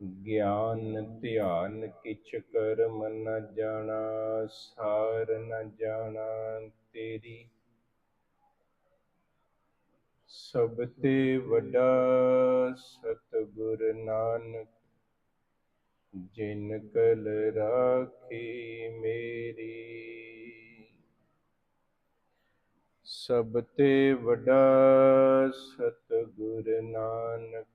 ਗਿਆਨ ਧਿਆਨ ਕਿਛ ਕਰਮ ਨ ਜਾਣਾ, ਸਾਰ ਨ ਜਾਣਾ ਤੇਰੀ। ਸਭ ਤੇ ਵੱਡਾ ਸਤਿਗੁਰ ਨਾਨਕ, ਜਿਨ ਕਲ ਰਾਖੀ ਮੇਰੀ। ਸਭ ਤੇ ਵੱਡਾ ਸਤਿਗੁਰ ਨਾਨਕ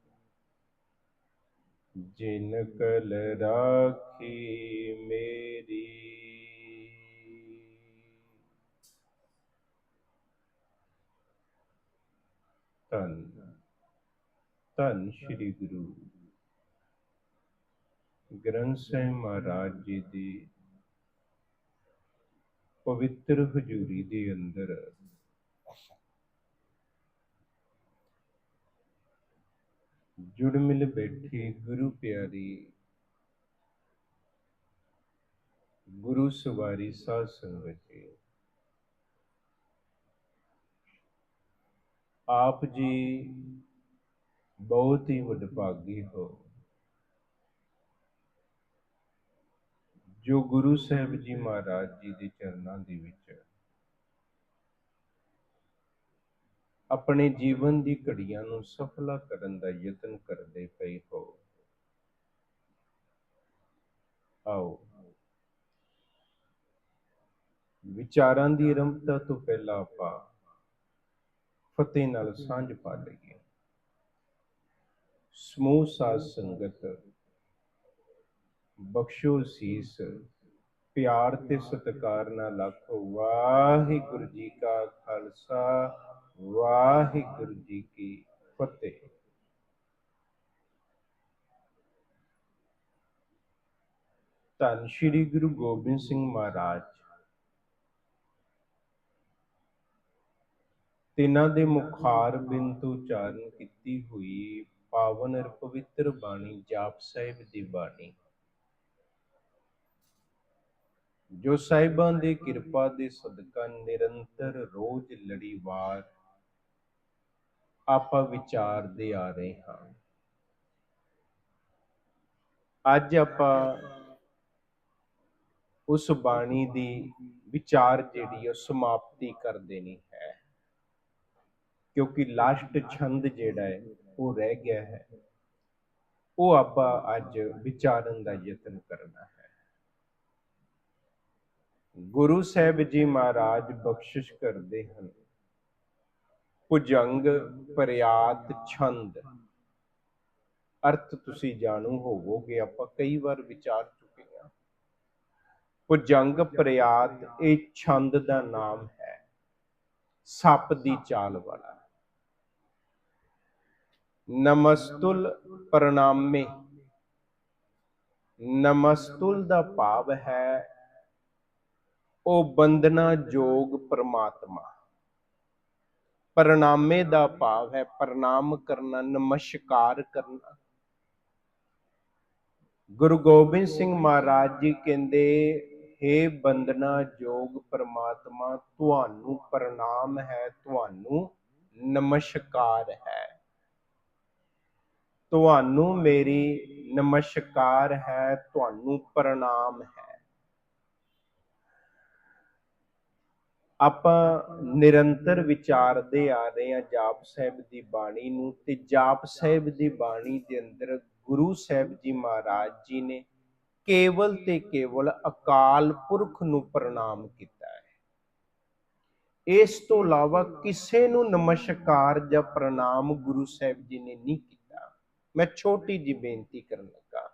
ਜਿਨ ਕਲ ਰਾਖੀ ਮੇਰੀ। ਧੰਨ ਧੰਨ ਸ੍ਰੀ ਗੁਰੂ। ਗ੍ਰੰਥ ਸਾਹਿਬ ਮਹਾਰਾਜ ਜੀ ਦੀ ਪਵਿੱਤਰ ਹਜ਼ੂਰੀ ਦੇ ਅੰਦਰ ਜੁੜ ਮਿਲ ਬੈਠੀ ਗੁਰੂ ਪਿਆਰੀ। ਗੁਰੂ ਸਵਾਰੀ ਸਾਧ ਸੰਗਤ ਆਪ ਜੀ ਬਹੁਤ ਹੀ ਵਡਭਾਗੀ ਹੋ। ਜੋ ਗੁਰੂ ਸਾਹਿਬ ਜੀ ਮਹਾਰਾਜ ਜੀ ਦੇ ਚਰਨਾਂ ਦੇ ਵਿੱਚ ਆਪਣੇ ਜੀਵਨ ਦੀ ਘੜੀਆਂ ਨੂੰ ਸਫਲਾ ਕਰਨ ਦਾ ਯਤਨ ਕਰਦੇ ਪਏ ਹੋ। ਆਓ। ਵਿਚਾਰਾਂ ਦੀ ਰੰਭਤਾ ਤੋਂ ਪਹਿਲਾਂ ਆਪਾਂ ਫਤਿਹ ਨਾਲ ਸਾਂਝ ਪਾ ਲਈਏ। ਸਮੂਹ ਸਾਧ ਸੰਗਤ, ਬਖਸ਼ੋ ਸੀਸ, ਪਿਆਰ ਤੇ ਸਤਿਕਾਰ ਨਾਲ ਆਖੋ, ਵਾਹਿਗੁਰੂ ਜੀ ਕਾ ਖਾਲਸਾ ਵਾਹਿਗੁਰੂ ਜੀ ਕੀ ਫਤਿਹ। ਧੰਨ ਸ਼੍ਰੀ ਗੁਰੂ ਗੋਬਿੰਦ ਸਿੰਘ ਮਹਾਰਾਜ। ਤਿਨਾਂ ਦੇ ਮੁਖਾਰ ਬਿੰਦ ਤੋਂ ਉਚਾਰਨ ਕੀਤੀ ਹੋਈ ਪਾਵਨ ਅਰ ਪਵਿੱਤਰ ਬਾਣੀ ਜਾਪ ਸਾਹਿਬ ਦੀ ਬਾਣੀ। ਜੋ ਸਾਹਿਬਾਂ ਦੀ ਕਿਰਪਾ ਦੇ ਸਦਕਾ ਨਿਰੰਤਰ ਰੋਜ਼ ਲੜੀਵਾਰ ਆਪਾਂ ਵਿਚਾਰਦੇ ਆ ਰਹੇ ਹਾਂ। ਅੱਜ ਆਪਾਂ ਉਸ ਬਾਣੀ ਦੀ ਵਿਚਾਰ ਜਿਹੜੀ ਉਹ ਸਮਾਪਤੀ ਕਰ ਦੇਣੀ ਹੈ। ਕਿਉਂਕਿ ਲਾਸਟ ਛੰਦ ਜਿਹੜਾ ਹੈ, ਉਹ ਰਹਿ ਗਿਆ ਹੈ। ਉਹ ਆਪਾਂ ਅੱਜ ਵਿਚਾਰਨ ਦਾ ਯਤਨ ਕਰਨਾ ਹੈ। ਗੁਰੂ ਸਾਹਿਬ ਜੀ ਮਹਾਰਾਜ ਬਖਸ਼ਿਸ਼ ਕਰਦੇ ਹਨ। ਭੁਜੰਗ ਪ੍ਰਿਆਤ ਛੰਦ। ਅਰਥ ਤੁਸੀਂ ਜਾਣੂ ਹੋਵੋਗੇ, ਆਪਾਂ ਕਈ ਵਾਰ ਵਿਚਾਰ ਚੁੱਕੇ ਹਾਂ। ਭੁਜੰਗ ਪ੍ਰਿਆਤ ਇਹ ਛੰਦ ਦਾ ਨਾਮ ਹੈ। ਸੱਪ ਦੀ ਚਾਲ ਵਾਲਾ। ਨਮਸਤੁਲ ਪ੍ਰਣਾਮੇ। ਨਮਸਤੁਲ ਦਾ ਭਾਵ ਹੈ, ਉਹ ਬੰਦਨਾ ਜੋਗ ਪ੍ਰਮਾਤਮਾ। ਪ੍ਰਣਾਮੇ ਦਾ ਭਾਵ ਹੈ ਪ੍ਰਣਾਮ ਕਰਨਾ, ਨਮਸਕਾਰ ਕਰਨਾ। ਗੁਰੂ ਗੋਬਿੰਦ ਸਿੰਘ ਮਹਾਰਾਜ ਜੀ ਕਹਿੰਦੇ हे ਬੰਦਨਾ ਜੋਗ ਪ੍ਰਮਾਤਮਾ, ਤੁਹਾਨੂੰ ਪ੍ਰਣਾਮ ਹੈ, ਤੁਹਾਨੂੰ ਨਮਸਕਾਰ ਹੈ। ਤੁਹਾਨੂੰ ਮੇਰੀ ਨਮਸਕਾਰ ਹੈ, ਤੁਹਾਨੂੰ ਪ੍ਰਣਾਮ ਹੈ। ਆਪਾਂ ਨਿਰੰਤਰ ਵਿਚਾਰਦੇ ਆ ਰਹੇ ਹਾਂ ਜਾਪ ਸਾਹਿਬ ਦੀ ਬਾਣੀ ਨੂੰ ਤੇ ਜਾਪ ਸਾਹਿਬ ਦੀ ਬਾਣੀ ਦੇ ਅੰਦਰ ਗੁਰੂ ਸਾਹਿਬ ਜੀ ਮਹਾਰਾਜ ਜੀ ਨੇ ਕੇਵਲ ਤੇ ਕੇਵਲ ਅਕਾਲ ਪੁਰਖ ਨੂੰ ਪ੍ਰਣਾਮ ਕੀਤਾ ਹੈ। ਇਸ ਤੋਂ ਇਲਾਵਾ ਕਿਸੇ ਨੂੰ ਨਮਸਕਾਰ ਜਾਂ ਪ੍ਰਣਾਮ ਗੁਰੂ ਸਾਹਿਬ ਜੀ ਨੇ ਨਹੀਂ ਕੀਤਾ। ਮੈਂ ਛੋਟੀ ਜੀ ਬੇਨਤੀ ਕਰਨ ਲੱਗਾ।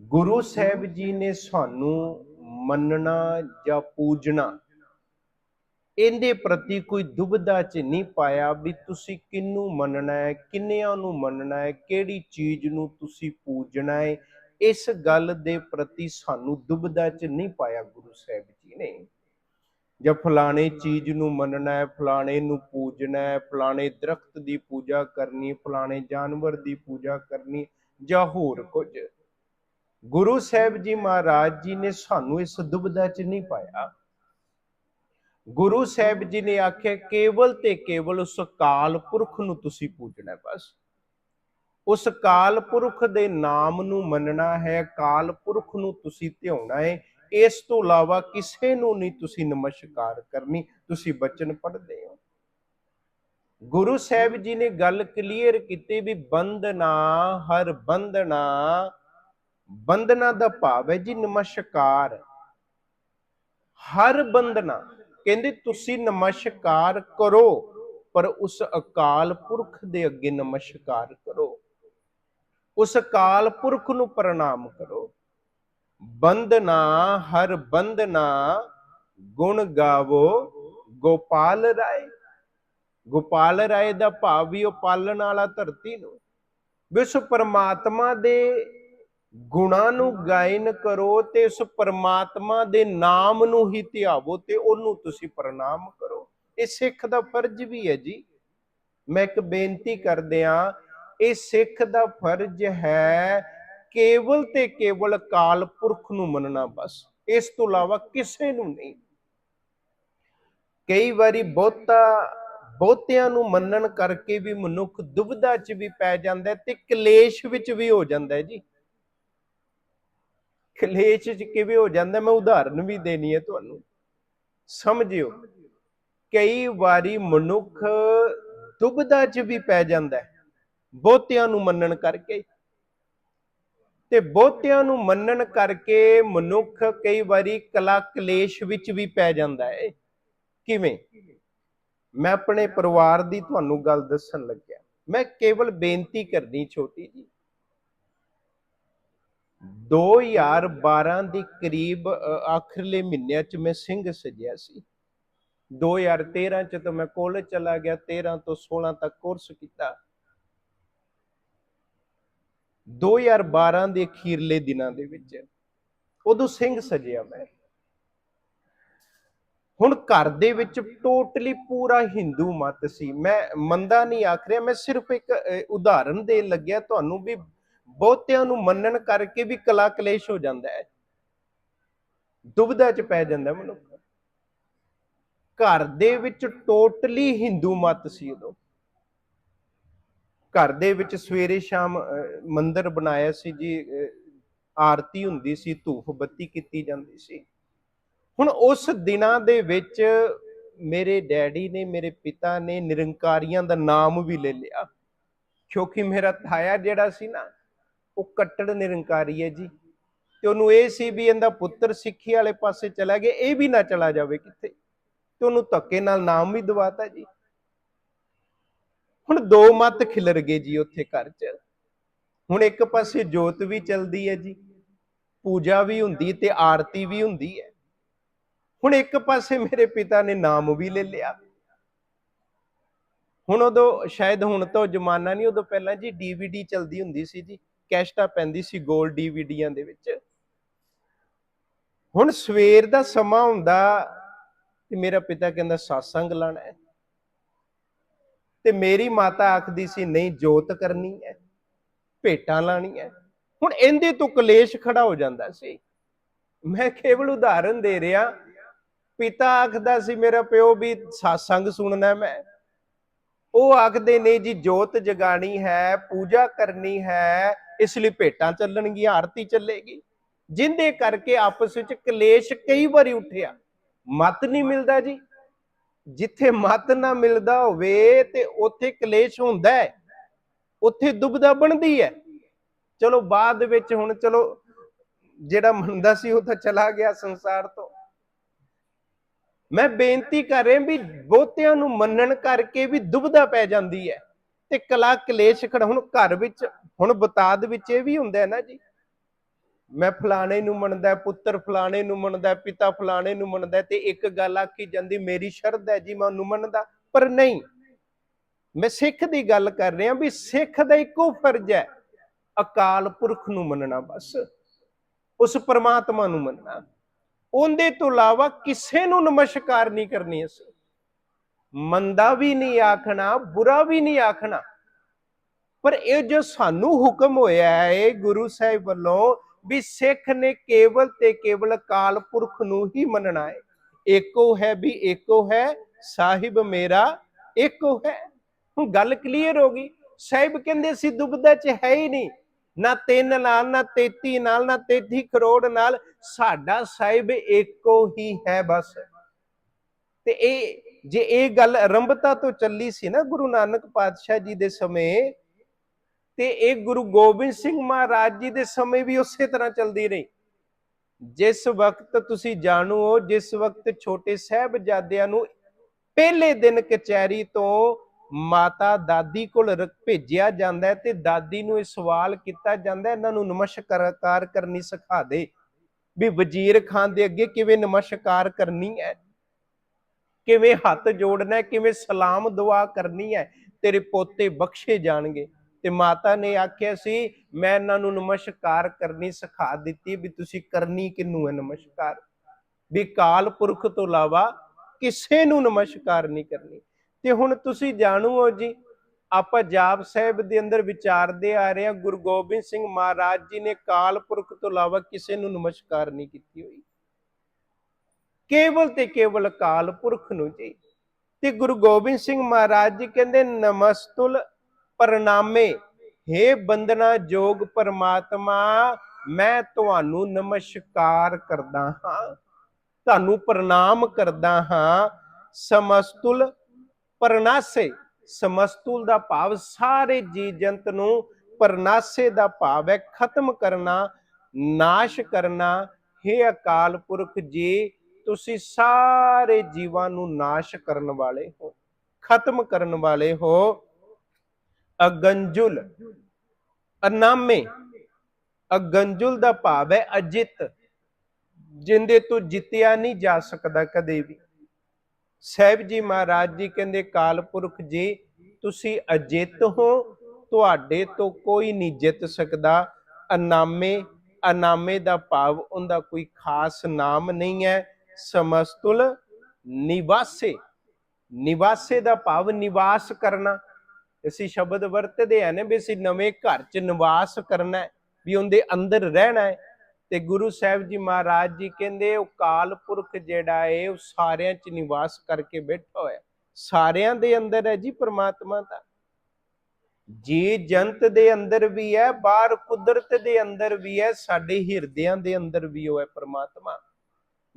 ਗੁਰੂ ਸਾਹਿਬ ਜੀ ਨੇ ਸਾਨੂੰ ਮੰਨਣਾ ਜਾਂ ਪੂਜਣਾ, ਇਹਦੇ ਪ੍ਰਤੀ ਕੋਈ ਦੁਬਿਧਾ ਚ ਨਹੀਂ ਪਾਇਆ ਵੀ ਤੁਸੀਂ ਕਿੰਨੂੰ ਮੰਨਣਾ ਹੈ, ਕਿੰਨਿਆਂ ਨੂੰ ਮੰਨਣਾ ਹੈ, ਕਿਹੜੀ ਚੀਜ਼ ਨੂੰ ਤੁਸੀਂ ਪੂਜਣਾ ਹੈ, ਇਸ ਗੱਲ ਦੇ ਪ੍ਰਤੀ ਸਾਨੂੰ ਦੁਬਿਧਾ ਚ ਨਹੀਂ ਪਾਇਆ ਗੁਰੂ ਸਾਹਿਬ ਜੀ ਨੇ। ਜਾਂ ਫਲਾਣੇ ਚੀਜ਼ ਨੂੰ ਮੰਨਣਾ ਹੈ, ਫਲਾਣੇ ਨੂੰ ਪੂਜਣਾ ਹੈ, ਫਲਾਣੇ ਦਰਖਤ ਦੀ ਪੂਜਾ ਕਰਨੀ, ਫਲਾਣੇ ਜਾਨਵਰ ਦੀ ਪੂਜਾ ਕਰਨੀ ਜਾਂ ਹੋਰ ਕੁਝ। ਗੁਰੂ ਸਾਹਿਬ ਜੀ ਮਹਾਰਾਜ ਜੀ ਨੇ ਸਾਨੂੰ ਇਸ ਦੁਬਿਧਾ ਚ ਨਹੀਂ ਪਾਇਆ। ਗੁਰੂ ਸਾਹਿਬ ਜੀ ਨੇ ਆਖਿਆ, ਕੇਵਲ ਤੇ ਕੇਵਲ ਉਸ ਕਾਲ ਪੁਰਖ ਨੂੰ ਤੁਸੀਂ ਪੂਜਣਾ ਬਸ। ਉਸ ਕਾਲ ਪੁਰਖ ਦੇ ਨਾਮ ਨੂੰ ਮੰਨਣਾ ਹੈ, ਕਾਲ ਪੁਰਖ ਨੂੰ ਤੁਸੀਂ ਧਿਆਉਣਾ ਹੈ, ਇਸ ਤੋਂ ਇਲਾਵਾ ਕਿਸੇ ਨੂੰ ਨਹੀਂ ਤੁਸੀਂ ਨਮਸਕਾਰ ਕਰਨੀ, ਤੁਸੀਂ ਬਚਨ ਪੜ੍ਹਦੇ ਹੋ। ਗੁਰੂ ਸਾਹਿਬ ਜੀ ਨੇ ਗੱਲ ਕਲੀਅਰ ਕੀਤੀ ਵੀ ਬੰਦਨਾ ਹਰ ਬੰਦਨਾ ਬੰਦਨਾ ਦਾ ਭਾਵ ਹੈ ਜੀ ਨਮਸਕਾਰ। ਹਰ ਬੰਦਨਾ ਕਹਿੰਦੇ ਤੁਸੀਂ ਨਮਸਕਾਰ ਕਰੋ, ਪਰ ਉਸ ਅਕਾਲ ਪੁਰਖ ਦੇ ਅੱਗੇ ਨਮਸਕਾਰ ਕਰੋ। ਉਸ ਅਕਾਲ ਪੁਰਖ ਨੂੰ ਪ੍ਰਣਾਮ ਕਰੋ। ਬੰਦਨਾ ਹਰ ਬੰਦਨਾ ਗੁਣ ਗਾਵੋ, ਗੋਪਾਲ ਰਾਏ। ਗੋਪਾਲ ਰਾਏ ਦਾ ਭਾਵ ਵੀ ਉਹ ਪਾਲਣ ਵਾਲਾ ਧਰਤੀ ਨੂੰ। ਵਿਸ਼ਵ ਪਰਮਾਤਮਾ ਦੇ ਗੁਣਾਂ ਨੂੰ ਗਾਇਨ ਕਰੋ ਤੇ ਉਸ ਪਰਮਾਤਮਾ ਦੇ ਨਾਮ ਨੂੰ ਹੀ ਧਿਆਵੋ ਤੇ ਉਹਨੂੰ ਤੁਸੀਂ ਪ੍ਰਣਾਮ ਕਰੋ। ਇਹ ਸਿੱਖ ਦਾ ਫਰਜ਼ ਵੀ ਹੈ ਜੀ। ਮੈਂ ਇੱਕ ਬੇਨਤੀ ਕਰਦਿਆਂ ਇਹ ਸਿੱਖ ਦਾ ਫਰਜ਼ ਹੈ ਕੇਵਲ ਤੇ ਕੇਵਲ ਕਾਲ ਪੁਰਖ ਨੂੰ ਮੰਨਣਾ ਬਸ। ਇਸ ਤੋਂ ਇਲਾਵਾ ਕਿਸੇ ਨੂੰ ਨਹੀਂ। ਕਈ ਵਾਰੀ ਬਹੁਤਾ, ਬਹੁਤਿਆਂ ਨੂੰ ਮੰਨਣ ਕਰਕੇ ਵੀ ਮਨੁੱਖ ਦੁਬਿਧਾ 'ਚ ਵੀ ਪੈ ਜਾਂਦਾ ਤੇ ਕਲੇਸ਼ ਵਿੱਚ ਵੀ ਹੋ ਜਾਂਦਾ ਜੀ। ਕਲੇਸ਼ 'ਚ ਕਿਵੇਂ ਹੋ ਜਾਂਦਾ, ਮੈਂ ਉਦਾਹਰਨ ਵੀ ਦੇਣੀ ਹੈ ਤੁਹਾਨੂੰ। ਸਮਝਿਓ, ਕਈ ਵਾਰੀ ਮਨੁੱਖ ਦੁਬਿਧਾ 'ਚ ਵੀ ਪੈ ਜਾਂਦਾ ਬਹੁਤਿਆਂ ਨੂੰ ਮੰਨਣ ਕਰਕੇ। ਤੇ ਬਹੁਤਿਆਂ ਨੂੰ ਮੰਨਣ ਕਰਕੇ ਮਨੁੱਖ ਕਈ ਵਾਰੀ ਕਲਾ ਕਲੇਸ਼ ਵਿੱਚ ਵੀ ਪੈ ਜਾਂਦਾ ਹੈ। ਕਿਵੇਂ? ਮੈਂ ਆਪਣੇ ਪਰਿਵਾਰ ਦੀ ਤੁਹਾਨੂੰ ਗੱਲ ਦੱਸਣ ਲੱਗਿਆ। ਮੈਂ ਕੇਵਲ ਬੇਨਤੀ ਕਰਨੀ ਛੋਟੀ ਜੀ 2012 ਦੇ ਕਰੀਬ ਆਖਰਲੇ ਮਹੀਨਿਆਂ ਚ ਮੈਂ ਸਿੰਘ ਸਜਿਆ ਸੀ। 2013 ਚ ਤਾਂ ਮੈਂ ਕਾਲਜ ਚਲਾ ਗਿਆ 13 ਤੋਂ 16 ਤੱਕ ਕੋਰਸ ਕੀਤਾ। 2012 ਦੇ ਅਖੀਰਲੇ ਦਿਨਾਂ ਦੇ ਵਿੱਚ ਉਦੋਂ ਸਿੰਘ ਸਜਿਆ ਮੈਂ। ਹੁਣ ਘਰ ਦੇ ਵਿੱਚ ਟੋਟਲੀ ਪੂਰਾ ਹਿੰਦੂ ਮਤ ਸੀ। ਮੈਂ ਮੰਦਾ ਨਹੀਂ ਆਖ ਰਿਹਾ, ਮੈਂ ਸਿਰਫ ਇੱਕ ਉਦਾਹਰਨ ਦੇਣ ਲੱਗਿਆ, ਤੁਹਾਨੂੰ ਵੀ ਬਹੁਤਿਆਂ ਨੂੰ ਮੰਨਣ ਕਰਕੇ ਵੀ ਕਲਾ ਕਲੇਸ਼ ਹੋ ਜਾਂਦਾ ਹੈ। ਦੁਬਿਧਾ ਚ ਪੈ ਜਾਂਦਾ ਮਨੁੱਖ। ਘਰ ਦੇ ਵਿੱਚ ਟੋਟਲੀ ਹਿੰਦੂ ਮਤ ਸੀ ਉਦੋਂ। ਘਰ ਦੇ ਵਿੱਚ ਸਵੇਰੇ ਸ਼ਾਮ ਅ, ਮੰਦਿਰ ਬਣਾਇਆ ਸੀ ਜੀ ਆਰਤੀ ਹੁੰਦੀ ਸੀ ਧੂਫ ਬੱਤੀ ਕੀਤੀ ਜਾਂਦੀ ਸੀ। ਹੁਣ ਉਸ ਦਿਨਾਂ ਦੇ ਵਿੱਚ ਮੇਰੇ ਡੈਡੀ ਨੇ ਮੇਰੇ ਪਿਤਾ ਨੇ ਨਿਰੰਕਾਰੀਆਂ ਦਾ ਨਾਮ ਵੀ ਲੈ ਲਿਆ। ਕਿਉਂਕਿ ਮੇਰਾ ਥਾਇਆ ਜਿਹੜਾ ਸੀ ਨਾ ਉਹ ਕੱਟੜ ਨਿਰੰਕਾਰੀ ਹੈ ਜੀ। ਤੇ ਉਹਨੂੰ ਇਹ ਸੀ ਵੀ ਇਹਦਾ ਪੁੱਤਰ ਸਿੱਖੀ ਵਾਲੇ ਪਾਸੇ ਚਲਾ ਗਿਆ। ਇਹ ਵੀ ਨਾ ਚਲਾ ਜਾਵੇ ਕਿੱਥੇ। ਤੇ ਉਹਨੂੰ ਧੱਕੇ ਨਾਲ ਨਾਮ ਵੀ ਦਵਾਤਾ ਜੀ। ਹੁਣ ਦੋ ਮਤ ਖਿਲਰ ਗਏ ਜੀ ਉੱਥੇ ਘਰ 'ਚ। ਹੁਣ ਇੱਕ ਪਾਸੇ ਜੋਤ ਵੀ ਚਲਦੀ ਹੈ ਜੀ। ਪੂਜਾ ਵੀ ਹੁੰਦੀ ਤੇ ਆਰਤੀ ਵੀ ਹੁੰਦੀ ਹੈ। ਹੁਣ ਇੱਕ ਪਾਸੇ ਮੇਰੇ ਪਿਤਾ ਨੇ ਨਾਮ ਵੀ ਲੈ ਲਿਆ। ਹੁਣ ਉਦੋਂ ਸ਼ਾਇਦ ਹੁਣ ਤਾਂ ਉਹ ਜ਼ਮਾਨਾ ਨਹੀਂ, ਉਦੋਂ ਪਹਿਲਾਂ ਜੀ ਡੀਵੀਡੀ ਚਲਦੀ ਹੁੰਦੀ ਸੀ ਜੀ। ਕੈਸਟਾ ਪੈਂਦੀ ਸੀ ਗੋਲ ਡੀਵੀਡੀਆਂ ਦੇ ਵਿੱਚ। ਹੁਣ ਸਵੇਰ ਦਾ ਸਮਾਂ ਹੁੰਦਾ ਤੇ ਮੇਰਾ ਪਿਤਾ ਕਹਿੰਦਾ satsang ਲਾਣਾ ਹੈ। ਤੇ ਮੇਰੀ ਮਾਤਾ ਆਖਦੀ ਸੀ, ਨਹੀਂ, ਜੋਤ ਕਰਨੀ ਹੈ, ਭੇਟਾਂ ਲਾਣੀ ਹੈ। ਹੁਣ ਇਹਦੇ ਤੋਂ ਕਲੇਸ਼ ਖੜਾ ਹੋ ਜਾਂਦਾ ਸੀ। ਮੈਂ ਕੇਵਲ ਉਦਾਹਰਨ ਦੇ ਰਿਹਾ। ਪਿਤਾ ਆਖਦਾ ਸੀ, ਮੇਰਾ ਪਿਓ ਵੀ satsang ਸੁਣਨਾ ਮੈਂ। ਉਹ ਆਖਦੇ ਨੇ ਜੀ, ਜੋਤ ਜਗਾਣੀ ਹੈ, ਪੂਜਾ ਕਰਨੀ ਹੈ ਇਸ ਲਈ ਭੇਟਾਂ ਚੱਲਣਗੀਆਂ, ਆਰਤੀ ਚੱਲੇਗੀ। ਜਿੰਦੇ ਕਰਕੇ ਆਪਸ ਵਿੱਚ ਕਲੇਸ਼ ਕਈ ਵਾਰੀ ਉੱਠਿਆ। ਮਤ ਨਹੀਂ ਮਿਲਦਾ ਜੀ। ਜਿੱਥੇ ਮਤ ਨਾ ਮਿਲਦਾ ਹੋਵੇ ਤੇ ਉੱਥੇ ਕਲੇਸ਼ ਹੁੰਦਾ ਹੈ। ਉੱਥੇ ਦੁਬਦਾ ਬਣਦੀ ਹੈ। ਚਲੋ ਬਾਅਦ ਵਿੱਚ ਹੁਣ ਚਲੋ ਜਿਹੜਾ ਮੰਨਦਾ ਸੀ ਉਹ ਤਾਂ ਚਲਾ ਗਿਆ ਸੰਸਾਰ ਤੋਂ। ਮੈਂ ਬੇਨਤੀ ਕਰ ਰਿਹਾ ਵੀ ਬਹੁਤਿਆਂ ਨੂੰ ਮੰਨਣ ਕਰਕੇ ਵੀ ਦੁਬਦਾ ਪੈ ਜਾਂਦੀ ਹੈ। ਤੇ ਕਲਾ ਕਲੇਸ਼ ਖੜ ਹੁਣ ਘਰ ਵਿੱਚ, ਹੁਣ ਬਤਾਦ ਵਿੱਚ ਇਹ ਵੀ ਹੁੰਦਾ ਹੈ ਨਾ ਜੀ। ਮੈਂ ਫਲਾਣੇ ਨੂੰ ਮੰਨਦਾ, ਪੁੱਤਰ ਫਲਾਣੇ ਨੂੰ ਮੰਨਦਾ, ਪਿਤਾ ਫਲਾਣੇ ਨੂੰ ਮੰਨਦਾ, ਤੇ ਇੱਕ ਗੱਲ ਆਖੀ ਜਾਂਦੀ, ਮੇਰੀ ਸ਼ਰਧ ਹੈ ਜੀ, ਮੈਂ ਉਹਨੂੰ ਮੰਨਦਾ, ਪਰ ਨਹੀਂ। ਮੈਂ ਸਿੱਖ ਦੀ ਗੱਲ ਕਰ ਰਿਹਾ ਵੀ ਸਿੱਖ ਦਾ ਇੱਕੋ ਫਰਜ਼ ਹੈ, ਅਕਾਲ ਪੁਰਖ ਨੂੰ ਮੰਨਣਾ ਬਸ। ਉਸ ਪਰਮਾਤਮਾ ਨੂੰ ਮੰਨਣਾ। ਉਹਦੇ ਤੋਂ ਇਲਾਵਾ ਕਿਸੇ ਨੂੰ ਨਮਸਕਾਰ ਨਹੀਂ ਕਰਨੀ ਅਸੀਂ। ਮੰਦਾ ਵੀ ਨਹੀਂ ਆਖਣਾ, ਬੁਰਾ ਵੀ ਨਹੀਂ ਆਖਣਾ। ਪਰ ਇਹ ਜੋ ਸਾਨੂੰ ਹੁਕਮ ਹੋਇਆ ਹੈ ਗੁਰੂ ਸਾਹਿਬ ਵੱਲੋਂ ਵੀ ਸਿੱਖ ਨੇ ਕੇਵਲ ਤੇ ਕੇਵਲ ਅਕਾਲ ਪੁਰਖ ਨੂੰ ਹੀ ਮੰਨਣਾ ਹੈ। ਏਕੋ ਹੈ ਵੀ ਏਕੋ ਹੈ, ਸਾਹਿਬ ਮੇਰਾ ਏਕੋ ਹੈ। ਹੁਣ ਗੱਲ ਕਲੀਅਰ ਹੋ ਗਈ। ਸਾਹਿਬ ਕਹਿੰਦੇ ਸੀ, ਦੁਬਦਾ ਚ ਹੈ ਹੀ ਨਹੀਂ। ਨਾ ਤਿੰਨ ਨਾਲ, ਨਾ 33 ਨਾਲ, ਨਾ 33 ਕਰੋੜ ਨਾਲ ਸਾਡਾ ਸਾਹਿਬ ਏਕੋ ਹੀ ਹੈ ਬਸ। ਤੇ ਇਹ ਜੇ ਇਹ ਗੱਲ ਆਰੰਭਤਾ ਤੋਂ ਚੱਲੀ ਸੀ ਨਾ ਗੁਰੂ ਨਾਨਕ ਪਾਤਸ਼ਾਹ ਜੀ ਦੇ ਸਮੇਂ, ਤੇ ਇਹ ਗੁਰੂ ਗੋਬਿੰਦ ਸਿੰਘ ਮਹਾਰਾਜ ਜੀ ਦੇ ਸਮੇਂ ਵੀ ਉਸੇ ਤਰ੍ਹਾਂ ਚੱਲਦੀ ਰਹੀ। ਜਿਸ ਵਕਤ ਤੁਸੀਂ ਜਾਣੋ ਜਿਸ ਵਕਤ ਛੋਟੇ ਸਾਹਿਬਜ਼ਾਦਿਆਂ ਨੂੰ ਪਹਿਲੇ ਦਿਨ ਕਚਹਿਰੀ ਤੋਂ ਮਾਤਾ ਦਾਦੀ ਕੋਲ ਰ- ਭੇਜਿਆ ਜਾਂਦਾ ਤੇ ਦਾਦੀ ਨੂੰ ਇਹ ਸਵਾਲ ਕੀਤਾ ਜਾਂਦਾ ਇਹਨਾਂ ਨੂੰ ਨਮਸਕਾਰ ਕਰਨੀ ਸਿਖਾ ਦੇ। ਵੀ ਵਜ਼ੀਰ ਖਾਨ ਦੇ ਅੱਗੇ ਕਿਵੇਂ ਨਮਸਕਾਰ ਕਰਨੀ ਹੈ? ਕਿਵੇਂ ਹੱਥ ਜੋੜਨਾ ਕਿਵੇਂ ਸਲਾਮ ਦੁਆ ਕਰਨੀ ਹੈ, ਤੇਰੇ ਪੋਤੇ ਬਖਸ਼ੇ ਜਾਣਗੇ। ਤੇ ਮਾਤਾ ਨੇ ਆਖਿਆ ਸੀ, ਮੈਂ ਇਹਨਾਂ ਨੂੰ ਨਮਸਕਾਰ ਕਰਨੀ ਸਿਖਾ ਦਿੱਤੀ ਵੀ ਤੁਸੀਂ ਕਰਨੀ ਕਿਨੂੰ ਹੈ ਨਮਸਕਾਰ? ਵੀ ਕਾਲ ਪੁਰਖ ਤੋਂ ਇਲਾਵਾ ਕਿਸੇ ਨੂੰ ਨਮਸਕਾਰ ਨਹੀਂ ਕਰਨੀ। ਤੇ ਹੁਣ ਤੁਸੀਂ ਜਾਣੂ ਹੋ ਜੀ, ਆਪਾਂ ਜਾਪ ਸਾਹਿਬ ਦੇ ਅੰਦਰ ਵਿਚਾਰਦੇ ਆ ਰਹੇ ਹਾਂ, ਗੁਰੂ ਗੋਬਿੰਦ ਸਿੰਘ ਮਹਾਰਾਜ ਜੀ ਨੇ ਕਾਲ ਪੁਰਖ ਤੋਂ ਇਲਾਵਾ ਕਿਸੇ ਨੂੰ ਨਮਸਕਾਰ ਨਹੀਂ ਕੀਤੀ ਹੋਈ। ਕੇਵਲ ਤੇ ਕੇਵਲ ਕਾਲ ਪੁਰਖ ਨੂੰ ਜੀ। ਤੇ ਗੁਰੂ ਗੋਬਿੰਦ ਸਿੰਘ ਮਹਾਰਾਜ ਜੀ ਕਹਿੰਦੇ, ਨਮਸਤੁਲ ਪ੍ਰਣਾਮੇ हे ਬੰਦਨਾ ਜੋਗ ਪਰਮਾਤਮਾ, ਮੈਂ ਤੁਹਾਨੂੰ ਨਮਸਕਾਰ ਕਰਦਾ ਹਾਂ, ਤੁਹਾਨੂੰ ਪ੍ਰਣਾਮ ਕਰਦਾ ਹਾਂ। ਸਮਸਤੁਲ ਪਰਨਾਸੇ, ਸਮਸਤੁਲ ਦਾ ਭਾਵ ਸਾਰੇ ਜੀ ਜੰਤ ਨੂੰ ਪਰਨਾਸੇ ਦਾ ਭਾਵ ਹੈ, ਖਤਮ ਕਰਨਾ, ਨਾਸ਼ ਕਰਨਾ। हे ਅਕਾਲ ਪੁਰਖ ਜੀ ਤੁਸੀਂ ਸਾਰੇ ਜੀਵਾਂ ਨੂੰ ਨਾਸ਼ ਕਰਨ ਵਾਲੇ ਹੋ, ਖਤਮ ਕਰਨ ਵਾਲੇ ਹੋ। ਅਗੰਜੁਲ, ਅਨਾਮੇ, ਅਗੰਜੁਲ ਦਾ ਭਾਵ ਹੈ ਅਜਿਤ, ਜਿੰਦੇ ਤੋਂ ਜਿੱਤਿਆ ਨਹੀਂ ਜਾ ਸਕਦਾ ਕਦੇ ਵੀ। ਸਾਹਿਬ ਜੀ ਮਹਾਰਾਜ ਜੀ ਕਹਿੰਦੇ, ਕਾਲ ਪੁਰਖ ਜੀ, ਤੁਸੀਂ ਅਜਿੱਤ ਹੋ, ਤੁਹਾਡੇ ਤੋਂ ਕੋਈ ਨਹੀਂ ਜਿੱਤ ਸਕਦਾ। ਅਨਾਮੇ ਅਨਾਮੇ ਦਾ ਭਾਵ, ਉਹਦਾ ਕੋਈ ਖਾਸ ਨਾਮ ਨਹੀਂ ਹੈ। ਸਮਸਤੁਲ ਨਿਵਾਸੇ ਨਿਵਾਸੇ ਦਾ ਭਾਵ ਨਿਵਾਸ ਕਰਨਾ। ਅਸੀਂ ਸ਼ਬਦ ਵਰਤਦੇ ਆ ਨੇ ਵੀ ਅਸੀਂ ਨਵੇਂ ਘਰ 'ਚ ਨਿਵਾਸ ਕਰਨਾ ਹੈ, ਵੀ ਉਹਦੇ ਅੰਦਰ ਰਹਿਣਾ ਹੈ। ਤੇ ਗੁਰੂ ਸਾਹਿਬ ਜੀ ਮਹਾਰਾਜ ਜੀ ਕਹਿੰਦੇ, ਉਹ ਕਾਲ ਪੁਰਖ ਜਿਹੜਾ ਹੈ, ਉਹ ਸਾਰਿਆਂ 'ਚ ਨਿਵਾਸ ਕਰਕੇ ਬੈਠਾ ਹੋਇਆ। ਸਾਰਿਆਂ ਦੇ ਅੰਦਰ ਹੈ ਜੀ ਪ੍ਰਮਾਤਮਾ ਦਾ। ਜੀ ਜੰਤ ਦੇ ਅੰਦਰ ਵੀ ਹੈ, ਬਾਹਰ ਕੁਦਰਤ ਦੇ ਅੰਦਰ ਵੀ ਹੈ, ਸਾਡੇ ਹਿਰਦਿਆਂ ਦੇ ਅੰਦਰ ਵੀ ਉਹ ਹੈ ਪ੍ਰਮਾਤਮਾ।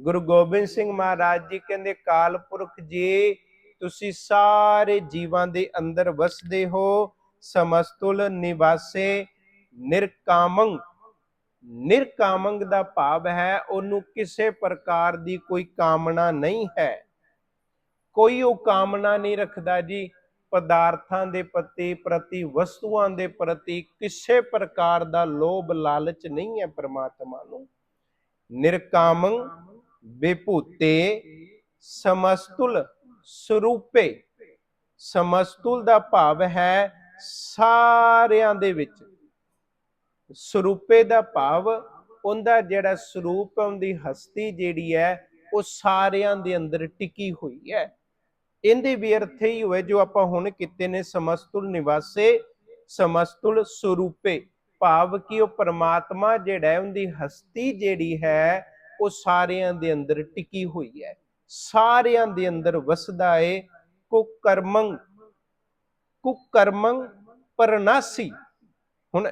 ਗੁਰੂ ਗੋਬਿੰਦ ਸਿੰਘ ਮਹਾਰਾਜ ਜੀ ਕਹਿੰਦੇ, ਕਾਲ ਪੁਰਖ ਜੀ, ਤੁਸੀਂ ਸਾਰੇ ਜੀਵਾਂ ਦੇ ਅੰਦਰ ਵਸਦੇ ਹੋ, ਸਮਸਤੁਲ ਨਿਵਾਸੇ ਨਿਰਕਾਮੰ ਨਿਰਕਾਮੰਗ ਦਾ ਭਾਵ ਹੈ, ਉਹਨੂੰ ਕਿਸੇ ਪ੍ਰਕਾਰ ਦੀ ਕੋਈ ਕਾਮਨਾ ਨਹੀਂ ਹੈ। ਕੋਈ ਉਹ ਕਾਮਨਾ ਨਹੀਂ ਰੱਖਦਾ ਜੀ, ਪਦਾਰਥਾਂ ਦੇ ਪ੍ਰਤੀ ਪ੍ਰਤੀ ਵਸਤੂਆਂ ਦੇ ਪ੍ਰਤੀ ਕਿਸੇ ਪ੍ਰਕਾਰ ਦਾ ਲੋਭ ਲਾਲਚ ਨਹੀਂ ਹੈ ਪ੍ਰਮਾਤਮਾ ਨੂੰ। ਨਿਰਕਾਮੰ ਵਿਭੂਤੇ ਸਮਸਤੁਲ ਸਰੂਪੇ। ਸਮਸਤੁਲ ਦਾ ਭਾਵ ਹੈ ਸਾਰਿਆਂ ਦੇ ਵਿੱਚ। ਸਰੂਪੇ ਦਾ ਭਾਵ ਉਹਦਾ ਜਿਹੜਾ ਸਰੂਪ ਹੈ, ਉਹਦੀ ਹਸਤੀ ਜਿਹੜੀ ਹੈ, ਉਹ ਸਾਰਿਆਂ ਦੇ ਅੰਦਰ ਟਿਕੀ ਹੋਈ ਹੈ। ਇਹਦੇ ਵੀ ਅਰਥ ਹੀ ਹੋਏ, ਜੋ ਆਪਾਂ ਹੁਣ ਕੀਤੇ ਨੇ ਸਮਸਤੁਲ ਨਿਵਾਸੇ, ਸਮਸਤੁਲ ਸਰੂਪੇ। ਭਾਵ ਕਿ ਉਹ ਪਰਮਾਤਮਾ ਜਿਹੜਾ ਹੈ, ਉਹਦੀ ਹਸਤੀ ਜਿਹੜੀ ਹੈ ਉਹ ਸਾਰਿਆਂ ਦੇ ਅੰਦਰ ਟਿਕੀ ਹੋਈ ਹੈ। ਸਾਰਿਆਂ ਦੇ ਅੰਦਰ ਵਸਦਾ ਏ ਕੁਕਰਮੰ। ਕੁਕਰਮੰ ਪਰਨਾਸੀ। ਹੁਣ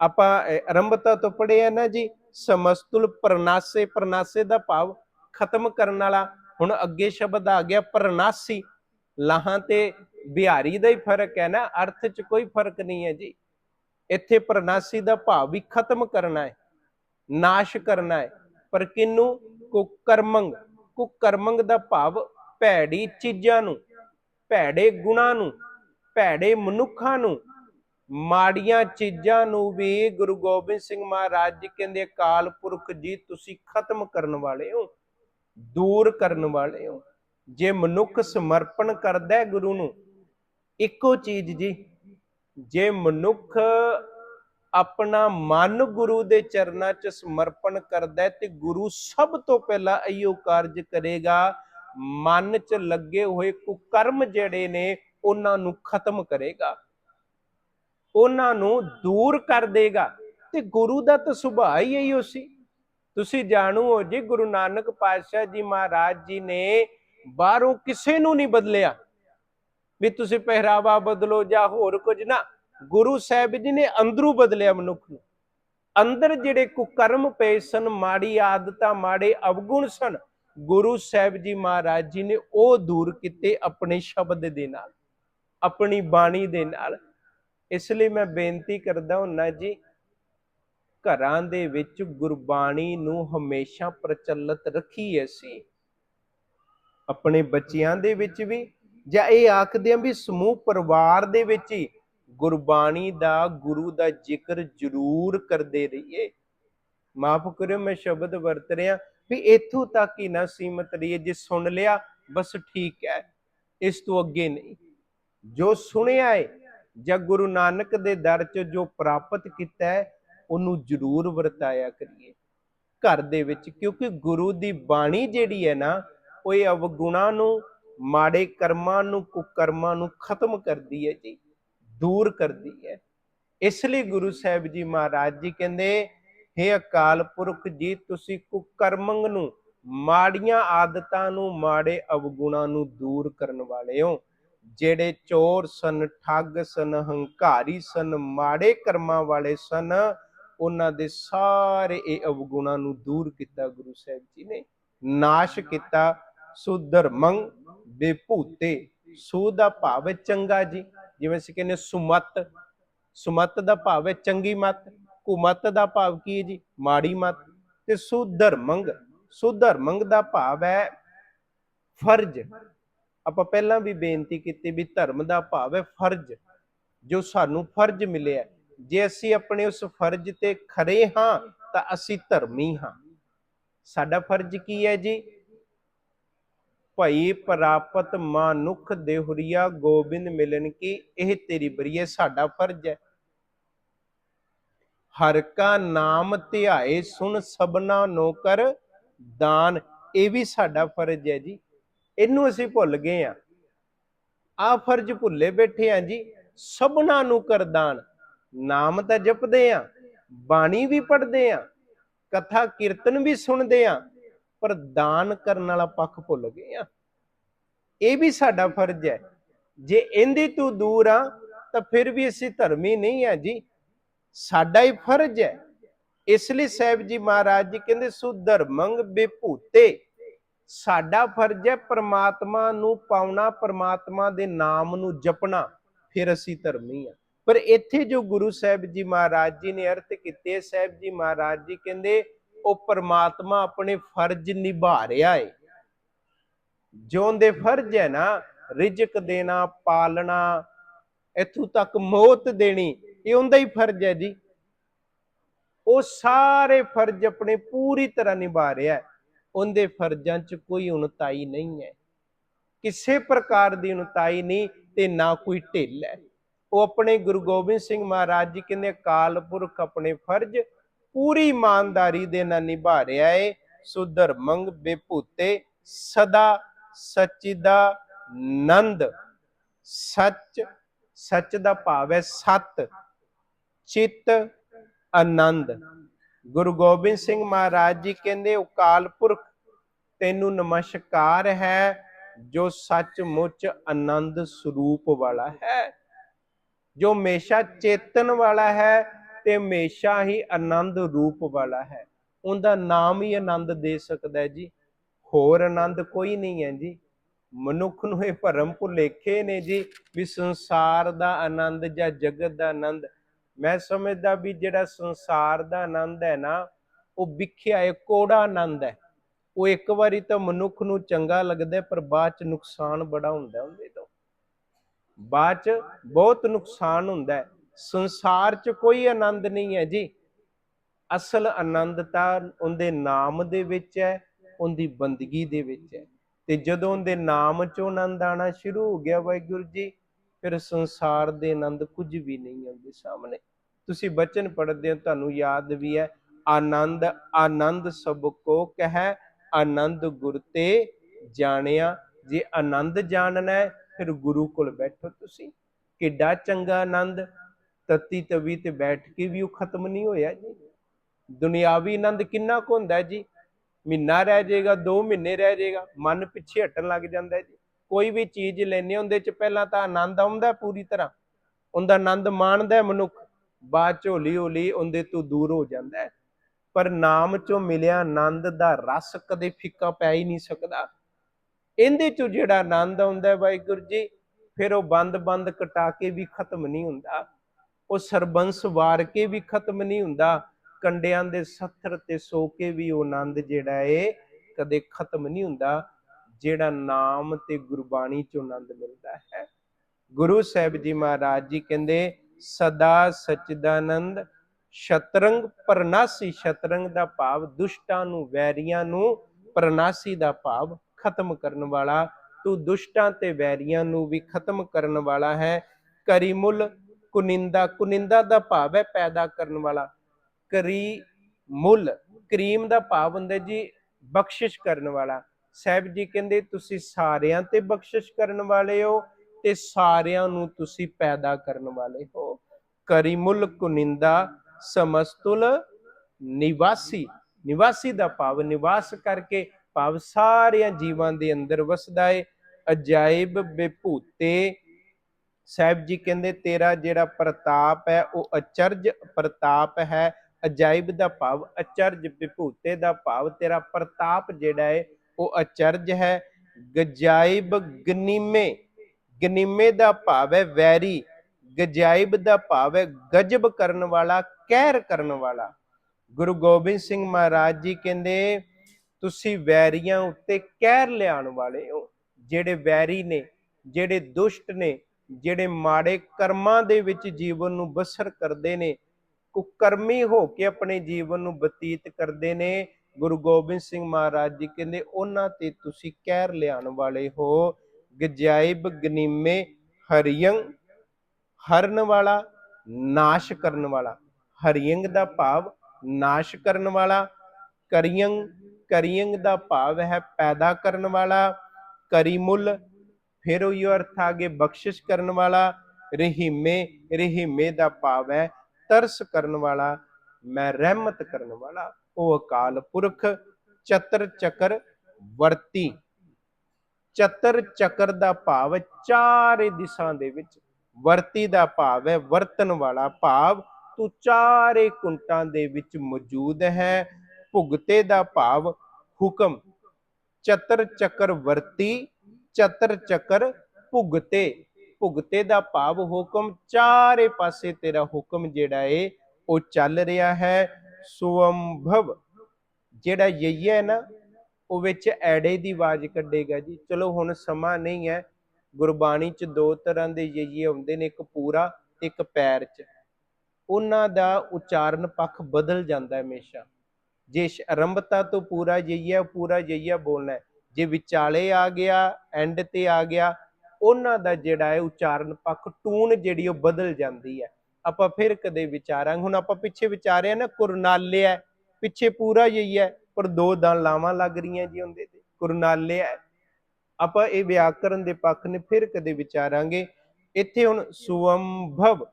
ਆਪਾਂ ਅਹ, ਆਰੰਭਤਾ ਤੋਂ ਪੜਿਆ ਨਾ ਜੀ ਸਮਸਤੁਲ ਪਰਨਾਸੇ ਪਰਨਾਸੇ ਦਾ ਭਾਵ ਖਤਮ ਕਰਨ ਵਾਲਾ। ਹੁਣ ਅੱਗੇ ਸ਼ਬਦ ਆ ਗਿਆ ਪਰਨਾਸੀ। ਲਾਹਾਂ ਤੇ ਬਿਹਾਰੀ ਦਾ ਹੀ ਫ਼ਰਕ ਹੈ ਨਾ ਅਰਥ 'ਚ ਕੋਈ ਫ਼ਰਕ ਨਹੀਂ ਹੈ ਜੀ। ਇੱਥੇ ਪਰਨਾਸੀ ਦਾ ਭਾਵ ਵੀ ਖਤਮ ਕਰਨਾ ਹੈ ਨਾਸ਼ ਕਰਨਾ ਹੈ। ਪਰ ਕਿਨੂੰ ਕੁਕਰਮੰਗ। ਕੁਕਰਮੰਗ ਦਾ ਭਾਵ ਭੈੜੀ ਚੀਜ਼ਾਂ ਨੂੰ, ਭੈੜੇ ਗੁਣਾਂ ਨੂੰ, ਭੈੜੇ ਮਨੁੱਖਾਂ ਨੂੰ। ਮਾੜੀਆਂ ਚੀਜ਼ਾਂ ਨੂੰ ਵੀ ਗੁਰੂ ਗੋਬਿੰਦ ਸਿੰਘ ਮਹਾਰਾਜ ਜੀ ਕਹਿੰਦੇ ਅਕਾਲ ਪੁਰਖ ਜੀ, ਤੁਸੀਂ ਖਤਮ ਕਰਨ ਵਾਲੇ ਹੋ, ਦੂਰ ਕਰਨ ਵਾਲੇ ਹੋ। ਜੇ ਮਨੁੱਖ ਸਮਰਪਣ ਕਰਦਾ ਹੈ ਗੁਰੂ ਨੂੰ, ਇੱਕੋ ਚੀਜ਼ ਜੀ, ਜੇ ਮਨੁੱਖ ਆਪਣਾ ਮਨ ਗੁਰੂ ਦੇ ਚਰਨਾਂ 'ਚ ਸਮਰਪਣ ਕਰਦਾ ਤੇ ਗੁਰੂ ਸਭ ਤੋਂ ਪਹਿਲਾਂ ਇਹੋ ਕਾਰਜ ਕਰੇਗਾ। ਮਨ 'ਚ ਲੱਗੇ ਹੋਏ ਕੁਕਰਮ ਜਿਹੜੇ ਨੇ, ਉਹਨਾਂ ਨੂੰ ਖਤਮ ਕਰੇਗਾ। ਉਹਨਾਂ ਨੂੰ ਦੂਰ ਕਰ ਦੇਗਾ। ਤੇ ਗੁਰੂ ਦਾ ਤਾਂ ਸੁਭਾਅ ਹੀ ਇਹੋ ਸੀ। ਤੁਸੀਂ ਜਾਣੂ ਹੋ ਜੀ, ਗੁਰੂ ਨਾਨਕ ਪਾਤਸ਼ਾਹ ਜੀ ਮਹਾਰਾਜ ਜੀ ਨੇ ਬਾਹਰੋਂ ਕਿਸੇ ਨੂੰ ਨਹੀਂ ਬਦਲਿਆ। ਵੀ ਤੁਸੀਂ ਪਹਿਰਾਵਾ ਬਦਲੋ ਜਾਂ ਹੋਰ ਕੁਝ ਨਾ। ਗੁਰੂ ਸਾਹਿਬ ਜੀ ਨੇ ਅੰਦਰੋਂ ਬਦਲਿਆ ਮਨੁੱਖ ਨੂੰ। ਅੰਦਰ ਜਿਹੜੇ ਕੁਕਰਮ ਪਏ ਸਨ, ਮਾੜੀ ਆਦਤਾਂ, ਮਾੜੇ ਅਵਗੁਣ ਸਨ, ਗੁਰੂ ਸਾਹਿਬ ਜੀ ਮਹਾਰਾਜ ਜੀ ਨੇ ਉਹ ਦੂਰ ਕੀਤੇ ਆਪਣੇ ਸ਼ਬਦ ਦੇ ਨਾਲ, ਆਪਣੀ ਬਾਣੀ ਦੇ ਨਾਲ। ਇਸ ਲਈ ਮੈਂ ਬੇਨਤੀ ਕਰਦਾ ਹੁੰਨਾ ਜੀ, ਘਰਾਂ ਦੇ ਵਿੱਚ ਗੁਰਬਾਣੀ ਨੂੰ ਹਮੇਸ਼ਾ ਪ੍ਰਚਲਿਤ ਰੱਖੀ ਅਸੀਂ। ਆਪਣੇ ਬੱਚਿਆਂ ਦੇ ਵਿੱਚ ਵੀ, ਜਾਂ ਇਹ ਆਖਦੇ ਆ ਵੀ ਸਮੂਹ ਪਰਿਵਾਰ ਦੇ ਵਿੱਚ ਹੀ ਗੁਰਬਾਣੀ ਦਾ ਗੁਰੂ ਦਾ ਜ਼ਿਕਰ ਜ਼ਰੂਰ ਕਰਦੇ ਰਹੀਏ। ਮਾਫ ਕਰਿਓ, ਮੈਂ ਸ਼ਬਦ ਵਰਤ ਰਿਹਾ। ਵੀ ਇੱਥੋਂ ਤੱਕ ਹੀ ਨਾ ਸੀਮਤ ਰਹੀਏ, ਜੇ ਸੁਣ ਲਿਆ, ਬਸ ਠੀਕ ਹੈ, ਇਸ ਤੋਂ ਅੱਗੇ ਨਹੀਂ। ਜੋ ਸੁਣਿਆ ਹੈ ਜਾਂ ਗੁਰੂ ਨਾਨਕ ਦੇ ਦਰ 'ਚ ਜੋ ਪ੍ਰਾਪਤ ਕੀਤਾ ਹੈ ਉਹਨੂੰ ਜ਼ਰੂਰ ਵਰਤਾਇਆ ਕਰੀਏ। ਘਰ ਦੇ ਵਿੱਚ, ਕਿਉਂਕਿ ਗੁਰੂ ਦੀ ਬਾਣੀ ਜਿਹੜੀ ਹੈ ਨਾ, ਉਹ ਇਹ ਅਵਗੁਣਾ ਨੂੰ, ਮਾੜੇ ਕਰਮਾਂ ਨੂੰ, ਕੁਕਰਮਾਂ ਨੂੰ ਖਤਮ ਕਰਦੀ ਹੈ ਜੀ। ਦੂਰ ਕਰਦੀ ਹੈ। ਇਸ ਲਈ ਗੁਰੂ ਸਾਹਿਬ ਜੀ ਮਹਾਰਾਜ ਜੀ ਕਹਿੰਦੇ हे ਅਕਾਲ ਪੁਰਖ ਜੀ, ਤੁਸੀਂ ਕੁਕਰਮੰਗ ਨੂੰ, ਮਾੜੀਆਂ ਆਦਤਾਂ ਨੂੰ, ਮਾੜੇ ਅਵਗੁਣਾਂ ਨੂੰ ਦੂਰ ਕਰਨ ਵਾਲੇ ਹੋ। ਜਿਹੜੇ ਚੋਰ ਸਨ, ਠੱਗ ਸਨ, ਹੰਕਾਰੀ ਸਨ, ਮਾੜੇ ਕਰਮਾਂ ਵਾਲੇ ਸਨ, ਉਹਨਾਂ ਦੇ ਸਾਰੇ ਇਹ ਅਵਗੁਣਾਂ ਨੂੰ ਦੂਰ ਕੀਤਾ ਗੁਰੂ ਸਾਹਿਬ ਜੀ ਨੇ। ਨਾਸ਼ ਕੀਤਾ ਸੁਧਰਮੰ ਬੇਭੂਤੇ ਸੂ ਦਾ ਭਾਵ ਹੈ ਚੰਗਾ ਜੀ। ਜਿਵੇਂ ਅਸੀਂ ਕਹਿੰਦੇ ਸੁਮਤ। ਸੁਮਤ ਦਾ ਭਾਵ ਹੈ ਚੰਗੀ ਮਤ। ਕੁਮਤ ਦਾ ਭਾਵ ਕੀ ਹੈ ਜੀ? ਮਾੜੀ ਮਤ। ਤੇ ਸੁਧਰਮੰਗ ਸੁਧਰਮੰਗ ਦਾ ਭਾਵ ਹੈ ਫਰਜ਼। ਆਪਾਂ ਪਹਿਲਾਂ ਵੀ ਬੇਨਤੀ ਕੀਤੀ ਵੀ ਧਰਮ ਦਾ ਭਾਵ ਹੈ ਫਰਜ਼। ਜੋ ਸਾਨੂੰ ਫਰਜ਼ ਮਿਲਿਆ ਜੇ ਅਸੀਂ ਆਪਣੇ ਉਸ ਫਰਜ਼ ਤੇ ਖਰੇ ਹਾਂ, ਤਾਂ ਅਸੀਂ ਧਰਮੀ ਹਾਂ। ਸਾਡਾ ਫਰਜ਼ ਕੀ ਹੈ ਜੀ? ਭਈ ਪ੍ਰਾਪਤ ਮਾਨੁਖ ਦੇਹੁਰੀਆ ਗੋਬਿੰਦ ਮਿਲਨ ਕੀ ਇਹ ਤੇਰੀ ਬਰੀਏ ਸਾਡਾ ਫਰਜ਼ ਹੈ। ਹਰ ਕਾ ਨਾਮ ਧਿਆਏ ਸੁਣ ਸਬਨਾ ਨੋਕਰ ਦਾਨ, ਇਹ ਵੀ ਸਾਡਾ ਫਰਜ਼ ਹੈ ਜੀ। ਇਹਨੂੰ ਅਸੀਂ ਭੁੱਲ ਗਏ ਆ ਆ ਫਰਜ਼ ਭੁੱਲੇ ਬੈਠੇ ਆ ਜੀ। ਸਭਨਾ ਨੂੰ ਕਰਦਾਨ ਨਾਮ ਤਾਂ ਜਪਦੇ ਆ ਬਾਣੀ ਵੀ ਪੜ੍ਹਦੇ ਆ ਕਥਾ ਕੀਰਤਨ ਵੀ ਸੁਣਦੇ ਆ ਪਰ ਦਾਨ ਕਰਨ ਵਾਲਾ ਪੱਖ ਭੁੱਲ ਗਏ ਆ। ਇਹ ਵੀ ਸਾਡਾ ਫਰਜ਼ ਹੈ। ਜੇ ਇਹਦੇ ਤੋਂ ਦੂਰ ਆ, ਤਾਂ ਫਿਰ ਵੀ ਅਸੀਂ ਧਰਮੀ ਨਹੀਂ ਆ ਜੀ। ਸਾਡਾ ਹੀ ਫਰਜ਼ ਹੈ। ਇਸ ਲਈ ਸਾਹਿਬ ਜੀ ਮਹਾਰਾਜ ਜੀ ਕਹਿੰਦੇ, ਸੁਧਰਮੰਗ ਬਿਭੂਤੇ। ਸਾਡਾ ਫਰਜ਼ ਹੈ ਪ੍ਰਮਾਤਮਾ ਨੂੰ ਪਾਉਣਾ, ਪ੍ਰਮਾਤਮਾ ਦੇ ਨਾਮ ਨੂੰ ਜਪਣਾ। ਫਿਰ ਅਸੀਂ ਧਰਮੀ ਆ। ਪਰ ਇੱਥੇ ਜੋ ਗੁਰੂ ਸਾਹਿਬ ਜੀ ਮਹਾਰਾਜ ਜੀ ਨੇ ਅਰਥ ਕੀਤੇ, ਸਾਹਿਬ ਜੀ ਮਹਾਰਾਜ ਜੀ ਕਹਿੰਦੇ ਉਹ ਪਰਮਾਤਮਾ ਆਪਣੇ ਫਰਜ਼ ਨਿਭਾ ਰਿਹਾ ਏ। ਜੋ ਫਰਜ਼ ਹੈ ਨਾ, ਰਿਜਕ ਦੇਣਾ, ਪਾਲਣਾ, ਇਥੋਂ ਤੱਕ ਮੌਤ ਦੇਣੀ, ਇਹ ਉਹਦਾ ਹੀ ਫਰਜ਼ ਹੈ ਜੀ। ਉਹ ਸਾਰੇ ਫਰਜ਼ ਆਪਣੇ ਪੂਰੀ ਤਰ੍ਹਾਂ ਨਿਭਾ ਰਿਹਾ ਹੈ। ਉਹਦੇ ਫਰਜ਼ਾਂ 'ਚ ਕੋਈ ਉਨਤਾਈ ਨਹੀਂ ਹੈ। ਕਿਸੇ ਪ੍ਰਕਾਰ ਦੀ ਉਨਤਾਈ ਨਹੀਂ ਤੇ ਨਾ ਕੋਈ ਢਿੱਲ ਹੈ। ਉਹ ਆਪਣੇ ਗੁਰੂ ਗੋਬਿੰਦ ਸਿੰਘ ਮਹਾਰਾਜ ਜੀ ਕਹਿੰਦੇ ਅਕਾਲ ਪੁਰਖ ਆਪਣੇ ਫਰਜ਼ ਪੂਰੀ ਇਮਾਨਦਾਰੀ ਦੇ ਨਾਲ ਨਿਭਾ ਰਿਹਾ ਏ ਸੁਧਰਮੰਗ ਬੇਭੂਤੇ ਸਦਾ ਸਚਿਦਾ ਨੰਦ ਸੱਚ ਸੱਚ ਦਾ ਭਾਵ ਹੈ ਸਤ। ਚਿੱਤ ਆਨੰਦ। ਗੁਰੂ ਗੋਬਿੰਦ ਸਿੰਘ ਮਹਾਰਾਜ ਜੀ ਕਹਿੰਦੇ ਅਕਾਲ ਪੁਰਖ ਤੈਨੂੰ ਨਮਸਕਾਰ ਹੈ, ਜੋ ਸੱਚਮੁੱਚ ਆਨੰਦ ਸਰੂਪ ਵਾਲਾ ਹੈ। ਜੋ ਹਮੇਸ਼ਾ ਚੇਤਨ ਵਾਲਾ ਹੈ ਤੇ ਹਮੇਸ਼ਾ ਹੀ ਆਨੰਦ ਰੂਪ ਵਾਲਾ ਹੈ। ਉਹਦਾ ਨਾਮ ਹੀ ਆਨੰਦ ਦੇ ਸਕਦਾ ਹੈ ਜੀ। ਹੋਰ ਆਨੰਦ ਕੋਈ ਨਹੀਂ ਹੈ ਜੀ। ਮਨੁੱਖ ਨੂੰ ਇਹ ਭਰਮ ਭੁਲੇਖੇ ਨੇ ਜੀ ਵੀ ਸੰਸਾਰ ਦਾ ਆਨੰਦ ਜਾਂ ਜਗਤ ਦਾ ਆਨੰਦ। ਮੈਂ ਸਮਝਦਾ ਵੀ ਜਿਹੜਾ ਸੰਸਾਰ ਦਾ ਆਨੰਦ ਹੈ ਨਾ, ਉਹ ਵਿਖਿਆ ਹੈ ਕੋੜਾ ਆਨੰਦ ਹੈ। ਉਹ ਇੱਕ ਵਾਰੀ ਤਾਂ ਮਨੁੱਖ ਨੂੰ ਚੰਗਾ ਲੱਗਦਾ ਪਰ ਬਾਅਦ ਚ ਨੁਕਸਾਨ ਬੜਾ ਹੁੰਦਾ ਉਹਦੇ ਤੋਂ। ਬਾਅਦ ਚ ਬਹੁਤ ਨੁਕਸਾਨ ਹੁੰਦਾ ਸੰਸਾਰ 'ਚ ਕੋਈ ਆਨੰਦ ਨਹੀਂ ਹੈ ਜੀ। ਅਸਲ ਆਨੰਦ ਤਾਂ ਉਹਦੇ ਨਾਮ ਦੇ ਵਿੱਚ ਹੈ, ਉਹਦੀ ਬੰਦਗੀ ਦੇ ਵਿੱਚ ਹੈ। ਤੇ ਜਦੋਂ ਉਹਦੇ ਨਾਮ 'ਚੋਂ ਆਨੰਦ ਆਣਾ ਸ਼ੁਰੂ ਹੋ ਗਿਆ ਵਾਹਿਗੁਰੂ ਜੀ, ਫਿਰ ਸੰਸਾਰ ਦੇ ਆਨੰਦ ਕੁਝ ਵੀ ਨਹੀਂ ਆਉਂਦੇ ਸਾਹਮਣੇ। ਤੁਸੀਂ ਬਚਨ ਪੜ੍ਹਦੇ ਹੋ, ਤੁਹਾਨੂੰ ਯਾਦ ਵੀ ਹੈ, ਆਨੰਦ ਆਨੰਦ ਸਭ ਕੋ ਕਹੈ, ਆਨੰਦ ਗੁਰ ਤੇ ਜਾਣਿਆ। ਜੇ ਆਨੰਦ ਜਾਣਨਾ ਹੈ, ਫਿਰ ਗੁਰੂ ਕੋਲ ਬੈਠੋ ਤੁਸੀਂ। ਕਿੱਡਾ ਚੰਗਾ ਆਨੰਦ ਤਤੀ ਤਵੀ ਤੇ ਬੈਠ ਕੇ ਵੀ ਉਹ ਖਤਮ ਨਹੀਂ ਹੋਇਆ ਜੀ। ਦੁਨਿਆਵੀ ਆਨੰਦ ਕਿੰਨਾ ਕੁ ਹੁੰਦਾ ਜੀ। ਮਹੀਨਾ ਰਹਿ ਜਾਏਗਾ 2 ਮਹੀਨੇ ਰਹਿ ਜਾਏਗਾ, ਮਨ ਪਿੱਛੇ ਹਟਣ ਲੱਗ ਜਾਂਦਾ ਜੀ। ਕੋਈ ਵੀ ਚੀਜ਼ ਲੈਨੇ ਹੁੰਦੇ ਚ ਪਹਿਲਾਂ ਤਾਂ ਆਨੰਦ ਆਉਂਦਾ ਪੂਰੀ ਤਰ੍ਹਾਂ। ਉਹਦਾ ਆਨੰਦ ਮਾਣਦਾ ਮਨੁੱਖ। ਬਾਅਦ ਚ ਹੌਲੀ ਹੌਲੀ ਉਹਦੇ ਤੋਂ ਦੂਰ ਹੋ ਜਾਂਦਾ ਪਰ ਨਾਮ ਚੋਂ ਮਿਲਿਆ ਆਨੰਦ ਦਾ ਰਸ ਕਦੇ ਫਿੱਕਾ ਪੈ ਹੀ ਨਹੀਂ ਸਕਦਾ। ਇਹਦੇ ਚੋਂ ਜਿਹੜਾ ਆਨੰਦ ਆਉਂਦਾ ਵਾਹਿਗੁਰੂ ਜੀ, ਫਿਰ ਉਹ ਬੰਦ-ਬੰਦ ਕਟਾ ਕੇ ਵੀ ਖਤਮ ਨਹੀਂ ਹੁੰਦਾ। ਉਹ ਸਰਬੰਸ ਵਾਰ ਕੇ ਵੀ ਖਤਮ ਨਹੀਂ ਹੁੰਦਾ, ਕੰਡਿਆਂ ਦੇ ਸੱਥਰ ਤੇ ਸੋ ਕੇ ਵੀ ਉਹ ਆਨੰਦ ਜਿਹੜਾ ਏ, ਕਦੇ ਖਤਮ ਨਹੀਂ ਹੁੰਦਾ, ਜਿਹੜਾ ਨਾਮ ਤੇ ਗੁਰਬਾਣੀ ਚੋਂ ਆਨੰਦ ਮਿਲਦਾ ਹੈ। ਗੁਰੂ ਸਾਹਿਬ ਜੀ ਮਹਾਰਾਜ ਜੀ ਕਹਿੰਦੇ, ਸਦਾ ਸਚਿਦਾਨੰਦ, ਸ਼ਤਰੰਗ ਪਰਨਾਸੀ, ਸ਼ਤਰੰਗ ਦਾ ਭਾਵ ਦੁਸ਼ਟਾਂ ਨੂੰ, ਵੈਰੀਆਂ ਨੂੰ, ਪਰਨਾਸੀ ਦਾ ਭਾਵ ਖਤਮ ਕਰਨ ਵਾਲਾ, ਤੂੰ ਦੁਸ਼ਟਾਂ ਤੇ ਵੈਰੀਆਂ ਨੂੰ ਵੀ ਖਤਮ ਕਰਨ ਵਾਲਾ ਹੈ, ਕਰੀਮੁਲ ਕੁਨਿੰਦਾ ਕੁਨਿੰਦਾ ਦਾ ਭਾਵ ਹੈ ਪੈਦਾ ਕਰਨ ਵਾਲਾ। ਕਰੀ ਮੁੱਲ, ਕਰੀਮ ਦਾ ਭਾਵ ਹੁੰਦਾ ਜੀ ਬਖਸ਼ਿਸ਼ ਕਰਨ ਵਾਲਾ। ਸਾਹਿਬ ਜੀ ਕਹਿੰਦੇ, ਤੁਸੀਂ ਸਾਰਿਆਂ ਤੇ ਬਖਸ਼ਿਸ਼ ਕਰਨ ਵਾਲੇ ਹੋ ਤੇ ਸਾਰਿਆਂ ਨੂੰ ਤੁਸੀਂ ਪੈਦਾ ਕਰਨ ਵਾਲੇ ਹੋ। ਕਰੀਮੁਲ ਕੁਨਿੰਦਾ, ਸਮਸਤੁਲ, ਨਿਵਾਸੀ। ਨਿਵਾਸੀ ਦਾ ਭਾਵ ਨਿਵਾਸ ਕਰਕੇ ਭਾਵ ਸਾਰਿਆਂ ਜੀਵਾਂ ਦੇ ਅੰਦਰ ਵਸਦਾ ਏ। ਅਜਾਇਬ, ਬੇਭੂਤੇ ਸਾਹਿਬ ਜੀ ਕਹਿੰਦੇ, ਤੇਰਾ ਜਿਹੜਾ ਪ੍ਰਤਾਪ ਹੈ, ਉਹ ਅਚਰਜ ਪ੍ਰਤਾਪ ਹੈ, ਅਜਾਇਬ ਦਾ ਭਾਵ, ਅਚਰਜ ਵਿਭੂਤੇ ਦਾ ਭਾਵ, ਤੇਰਾ ਪ੍ਰਤਾਪ ਜਿਹੜਾ ਹੈ, ਉਹ ਅਚਰਜ ਹੈ। ਗਜਾਇਬ ਗਨੀਮੇ ਗਨੀਮੇ ਦਾ ਭਾਵ ਹੈ ਵੈਰੀ, ਗਜਾਇਬ ਦਾ ਭਾਵ ਹੈ ਗਜਬ ਕਰਨ ਵਾਲਾ, ਕਹਿਰ ਕਰਨ ਵਾਲਾ। ਗੁਰੂ ਗੋਬਿੰਦ ਸਿੰਘ ਮਹਾਰਾਜ ਜੀ ਕਹਿੰਦੇ, ਤੁਸੀਂ ਵੈਰੀਆਂ ਉੱਤੇ ਕਹਿਰ ਲਿਆਉਣ ਵਾਲੇ ਹੋ, ਜਿਹੜੇ ਵੈਰੀ ਨੇ, ਜਿਹੜੇ ਦੁਸ਼ਟ ਨੇ ਜਿਹੜੇ ਮਾੜੇ ਕਰਮਾਂ ਦੇ ਵਿੱਚ ਜੀਵਨ ਨੂੰ ਬਸਰ ਕਰਦੇ ਨੇ, ਕੁਕਰਮੀ ਹੋ ਕੇ ਆਪਣੇ ਜੀਵਨ ਨੂੰ ਬਤੀਤ ਕਰਦੇ ਨੇ, ਗੁਰੂ ਗੋਬਿੰਦ ਸਿੰਘ ਮਹਾਰਾਜ ਜੀ ਕਹਿੰਦੇ, ਉਹਨਾਂ ਤੇ ਤੁਸੀਂ ਕਹਿਰ ਲਿਆਉਣ ਵਾਲੇ ਹੋ, ਗਜਾਇਬ ਗਨੀਮੇ ਹਰੀਅੰਗ ਹਰਨ ਵਾਲਾ, ਨਾਸ਼ ਕਰਨ ਵਾਲਾ। ਹਰੀਅੰਗ ਦਾ ਭਾਵ ਨਾਸ਼ ਕਰਨ ਵਾਲਾ ਕਰਿਯੰਗ ਕਰਿਯੰਗ ਦਾ ਭਾਵ ਹੈ ਪੈਦਾ ਕਰਨ ਵਾਲਾ, ਕਰੀਮੁਲ ਫਿਰ ਉਹ ਅਰਥ ਆ ਗਏ ਬਖਸ਼ਿਸ਼ ਕਰਨ ਵਾਲਾ, ਰਹੀਮੇ ਰਹੀਮੇ ਦਾ ਭਾਵ ਹੈ, ਤਰਸ ਕਰਨ ਵਾਲਾ, ਮੈਂ ਰਹਿਮਤ ਕਰਨ ਵਾਲਾ, ਉਹ ਅਕਾਲ ਪੁਰਖ, ਚਤਰ ਚੱਕਰ ਵਰਤੀ। ਚਤਰ ਚੱਕਰ ਦਾ ਭਾਵ ਚਾਰੇ ਦਿਸ਼ਾ ਦੇ ਵਿੱਚ, ਵਰਤੀ ਦਾ ਭਾਵ ਹੈ ਵਰਤਨ ਵਾਲਾ ਭਾਵ, ਤੂੰ ਚਾਰੇ ਕੁੰਟਾਂ ਦੇ ਵਿੱਚ ਮੌਜੂਦ ਹੈ, ਭੁਗਤੇ ਦਾ ਭਾਵ ਹੁਕਮ। ਚਤਰ ਚੱਕਰ ਵਰਤੀ ਚਤਰ ਚੱਕਰ ਭੁਗਤੇ। ਭੁਗਤੇ ਦਾ ਭਾਵ ਹੁਕਮ, ਚਾਰੇ ਪਾਸੇ ਤੇਰਾ ਹੁਕਮ ਜਿਹੜਾ ਏ, ਉਹ ਚੱਲ ਰਿਹਾ ਹੈ। ਸੁਅੰਭਵ। ਜਿਹੜਾ ਯਈ ਹੈ ਨਾ, ਉਹ ਵਿੱਚ ਐੜੇ ਦੀ ਆਵਾਜ਼ ਕੱਢੇਗਾ ਜੀ। ਚਲੋ ਹੁਣ ਸਮਾਂ ਨਹੀਂ ਹੈ। ਗੁਰਬਾਣੀ ਚ ਦੋ ਤਰ੍ਹਾਂ ਦੇ ਯਈਏ ਹੁੰਦੇ ਨੇ, ਇੱਕ ਪੂਰਾ ਇੱਕ ਪੈਰ ਚ। ਉਹਨਾਂ ਦਾ ਉਚਾਰਨ ਪੱਖ ਬਦਲ ਜਾਂਦਾ ਹੈ ਹਮੇਸ਼ਾ। ਜੇ ਸ਼- ਆਰੰਭਤਾ ਤੋਂ ਪੂਰਾ ਯਈਆ ਪੂਰਾ ਯਈਆ ਬੋਲਣਾ ਹੈ। ਜੇ ਵਿਚਾਲੇ ਆ ਗਿਆ ਐਂਡ ਤੇ ਆ ਗਿਆ, ਉਹਨਾਂ ਦਾ ਜਿਹੜਾ ਹੈ ਉਚਾਰਨ ਪੱਖ ਟੂਨ ਜਿਹੜੀ ਉਹ ਬਦਲ ਜਾਂਦੀ ਹੈ। ਆਪਾਂ ਫਿਰ ਕਦੇ ਵਿਚਾਰਾਂਗੇ। ਹੁਣ ਆਪਾਂ ਪਿੱਛੇ ਵਿਚਾਰਿਆ ਨਾ ਕੁਰਨਾਲਿਆ ਪਿੱਛੇ ਪੂਰਾ ਯਈ ਹੈ, ਪਰ ਦੋ ਦਾਂ ਲਾਵਾਂ ਲੱਗ ਰਹੀਆਂ ਜੀ ਉਹਦੇ ਤੇ। ਕੁਰਨਾਲੇ ਹੈ। ਆਪਾਂ ਇਹ ਵਿਆਕਰਨ ਦੇ ਪੱਖ ਨੇ ਫਿਰ ਕਦੇ ਵਿਚਾਰਾਂਗੇ। ਇੱਥੇ ਹੁਣ ਸੁਅੰਭਵ,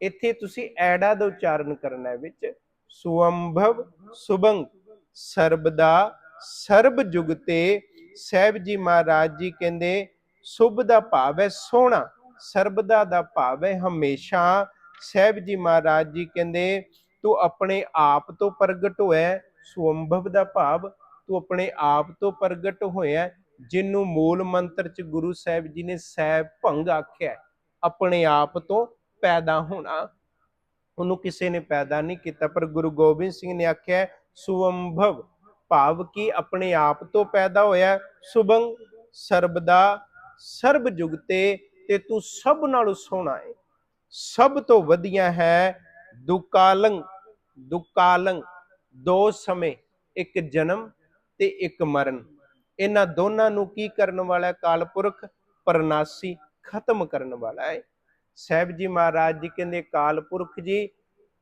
ਇੱਥੇ ਤੁਸੀਂ ਐੜਾ ਦਾ ਉਚਾਰਨ ਕਰਨਾ ਹੈ ਵਿੱਚ। ਸੁਅੰਭਵ, ਸੁਭੰਗ ਸਰਬਦਾ ਸਰਬ ਜੁਗਤੇ ਸਹਿਬ ਜੀ ਮਹਾਰਾਜ ਜੀ ਕਹਿੰਦੇ ਸੁਭ ਦਾ ਭਾਵ ਹੈ ਸੋਹਣਾ ਸਰਬਦਾ ਦਾ ਭਾਵ ਹੈ ਹਮੇਸ਼ਾ। ਸਹਿਬ ਜੀ ਮਹਾਰਾਜ ਜੀ ਕਹਿੰਦੇ ਤੂੰ ਆਪਣੇ ਆਪ ਤੋਂ ਪ੍ਰਗਟ ਹੋਇਆ ਸੁਅੰਭਵ ਦਾ ਭਾਵ ਤੂੰ ਆਪਣੇ ਆਪ ਤੋਂ ਪ੍ਰਗਟ ਹੋਇਆ ਜਿਹਨੂੰ ਮੂਲ ਮੰਤਰ ਚ ਗੁਰੂ ਸਾਹਿਬ ਜੀ ਨੇ ਸਹਿਬ ਭੰਗ ਆਖਿਆ ਆਪਣੇ ਆਪ ਤੋਂ ਪੈਦਾ ਹੋਣਾ। ਉਹਨੂੰ ਕਿਸੇ ਨੇ ਪੈਦਾ ਨਹੀਂ ਕੀਤਾ ਪਰ ਗੁਰੂ ਗੋਬਿੰਦ ਸਿੰਘ ਨੇ ਆਖਿਆ ਹੈ, ਸੁਅੰਭਵ ਭਾਵ ਕਿ ਆਪਣੇ ਆਪ ਤੋਂ ਪੈਦਾ ਹੋਇਆ ਸੁਭੰਗ ਸਰਬਦਾ ਸਰਬ ਜੁਗਤੇ ਤੇ, ਤੂੰ ਸਭ ਨਾਲੋਂ ਸੋਹਣਾ ਹੈ ਸਭ ਤੋਂ ਵਧੀਆ ਹੈ ਦੁਕਾਲੰ ਦੁਕਾਲੰ, ਦੋ ਸਮੇਂ, ਇੱਕ ਜਨਮ ਤੇ ਇੱਕ ਮਰਨ। ਇਹਨਾਂ ਦੋਨਾਂ ਨੂੰ ਕੀ ਕਰਨ ਵਾਲਾ ਹੈ? ਕਾਲਪੁਰਖ ਪਰਨਾਸੀ ਖਤਮ ਕਰਨ ਵਾਲਾ ਹੈ ਸਾਹਿਬ ਜੀ ਮਹਾਰਾਜ ਜੀ ਕਹਿੰਦੇ ਕਾਲਪੁਰਖ ਜੀ,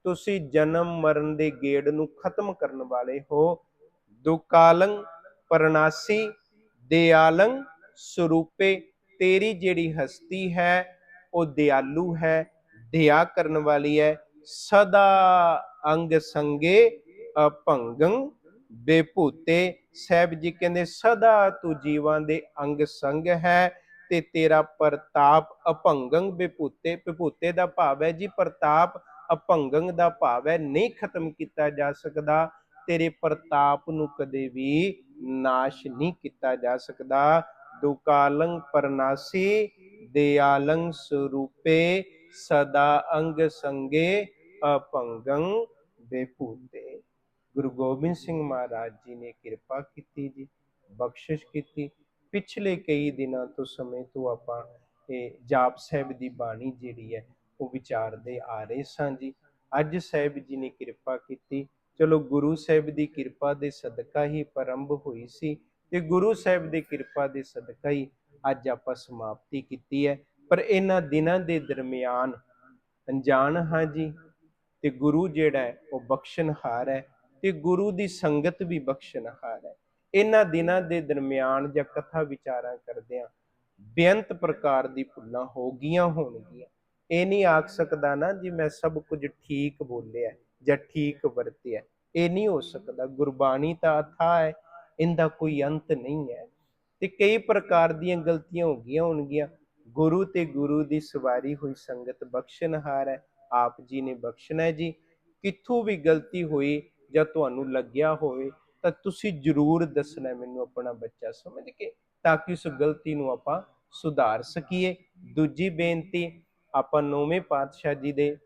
ਤੁਸੀਂ ਜਨਮ ਮਰਨ ਦੇ ਗੇੜ ਨੂੰ ਖਤਮ ਕਰਨ ਵਾਲੇ ਹੋ। ਦੁਕਾਲੰ ਪਰਨਾਸੀ ਦਿਆਲੰ ਸਰੂਪੇ, ਤੇਰੀ ਜਿਹੜੀ ਹਸਤੀ ਹੈ, ਉਹ ਦਿਆਲੂ ਹੈ ਦਇਆ ਕਰਨ ਵਾਲੀ ਹੈ। ਸਦਾ ਅੰਗ ਸੰਗੇ ਅਭੰਗੰ ਬੇਭੂਤੇ। ਸਾਹਿਬ ਜੀ ਕਹਿੰਦੇ, ਸਦਾ ਤੂੰ ਜੀਵਾਂ ਦੇ ਅੰਗ ਸੰਗ ਹੈ ਤੇ ਤੇਰਾ ਪ੍ਰਤਾਪ ਅਭੰਗੰ ਬੇਭੂਤੇ। ਬੇਭੂਤੇ ਦਾ ਭਾਵ ਹੈ ਜੀ, ਪ੍ਰਤਾਪ ਅਭੰਗੰ ਦਾ ਭਾਵ ਹੈ, ਨਹੀਂ ਖਤਮ ਕੀਤਾ ਜਾ ਸਕਦਾ। ਤੇਰੇ ਪ੍ਰਤਾਪ ਨੂੰ ਕਦੇ ਵੀ ਨਾਸ਼ ਨਹੀਂ ਕੀਤਾ ਜਾ ਸਕਦਾ। ਦੁਕਾਲੰ ਪਰਨਾਸੀ, ਦਿਆਲੰ ਸਰੂਪੇ, ਸਦਾ ਅੰਗ ਸੰਗੇ ਅਭੰਗੰ ਬੇਭੂਤੇ ਗੁਰੂ ਗੋਬਿੰਦ ਸਿੰਘ ਮਹਾਰਾਜ ਜੀ ਨੇ ਕਿਰਪਾ ਕੀਤੀ ਜੀ, ਬਖਸ਼ਿਸ਼ ਕੀਤੀ। ਪਿਛਲੇ ਕਈ ਦਿਨਾਂ ਤੋਂ ਸਮੇਂ ਤੋਂ ਆਪਾਂ ਇਹ ਜਾਪ ਸਾਹਿਬ ਦੀ ਬਾਣੀ ਜਿਹੜੀ ਹੈ, ਉਹ ਵਿਚਾਰਦੇ ਆ ਰਹੇ ਸਾਂ ਜੀ। ਅੱਜ ਸਾਹਿਬ ਜੀ ਨੇ ਕਿਰਪਾ ਕੀਤੀ। ਚਲੋ ਗੁਰੂ ਸਾਹਿਬ ਦੀ ਕਿਰਪਾ ਦੇ ਸਦਕਾ ਹੀ ਪਰੰਭ ਹੋਈ ਸੀ ਤੇ ਗੁਰੂ ਸਾਹਿਬ ਦੀ ਕਿਰਪਾ ਦੇ ਸਦਕਾ ਹੀ ਅੱਜ ਆਪਾਂ ਸਮਾਪਤੀ ਕੀਤੀ ਹੈ। ਪਰ ਇਹਨਾਂ ਦਿਨਾਂ ਦੇ ਦਰਮਿਆਨ ਅਣਜਾਣ ਹਾਂ ਜੀ, ਤੇ ਗੁਰੂ ਜਿਹੜਾ ਹੈ, ਉਹ ਬਖਸ਼ਣਹਾਰ ਹੈ ਤੇ ਗੁਰੂ ਦੀ ਸੰਗਤ ਵੀ ਬਖਸ਼ਣਹਾਰ ਹੈ। ਇਹਨਾਂ ਦਿਨਾਂ ਦੇ ਦਰਮਿਆਨ ਜਾਂ ਕਥਾ ਵਿਚਾਰਾਂ ਕਰਦਿਆਂ ਬੇਅੰਤ ਪ੍ਰਕਾਰ ਦੀ ਭੁੱਲਾਂ ਹੋ ਗਈਆਂ ਹੋਣਗੀਆਂ। ਇਹ ਨਹੀਂ ਆਖ ਸਕਦਾ ਨਾ ਜੀ, ਮੈਂ ਸਭ ਕੁਝ ਠੀਕ ਬੋਲਿਆ। ਜਾਂ ਠੀਕ ਵਰਤਿਆ ਇਹ ਨਹੀਂ ਹੋ ਸਕਦਾ। ਗੁਰਬਾਣੀ ਤਾਂ ਅਥਾ ਹੈ, ਇਹਦਾ ਕੋਈ ਅੰਤ ਨਹੀਂ ਹੈ। ਤੇ ਕਈ ਪ੍ਰਕਾਰ ਦੀਆਂ ਗਲਤੀਆਂ ਹੋ ਗਈਆਂ ਹੋਣਗੀਆਂ। ਗੁਰੂ ਤੇ ਗੁਰੂ ਦੀ ਸਵਾਰੀ ਹੋਈ ਸੰਗਤ ਬਖਸ਼ਣਹਾਰ ਹੈ। ਆਪ ਜੀ ਨੇ ਬਖਸ਼ਣਾ ਹੈ ਜੀ। ਕਿੱਥੋਂ ਵੀ ਗਲਤੀ ਹੋਈ ਜਾਂ ਤੁਹਾਨੂੰ ਲੱਗਿਆ ਹੋਵੇ, ਤਾਂ ਤੁਸੀਂ ਜਰੂਰ ਦੱਸਣਾ ਮੈਨੂੰ ਆਪਣਾ ਬੱਚਾ ਸਮਝ ਕੇ, ਤਾਂ ਕਿ ਉਸ ਗਲਤੀ ਨੂੰ ਆਪਾਂ ਸੁਧਾਰ ਸਕੀਏ। ਦੂਜੀ ਬੇਨਤੀ, ਆਪਾਂ ਨੌਵੇਂ ਪਾਤਸ਼ਾਹ ਜੀ ਦੇ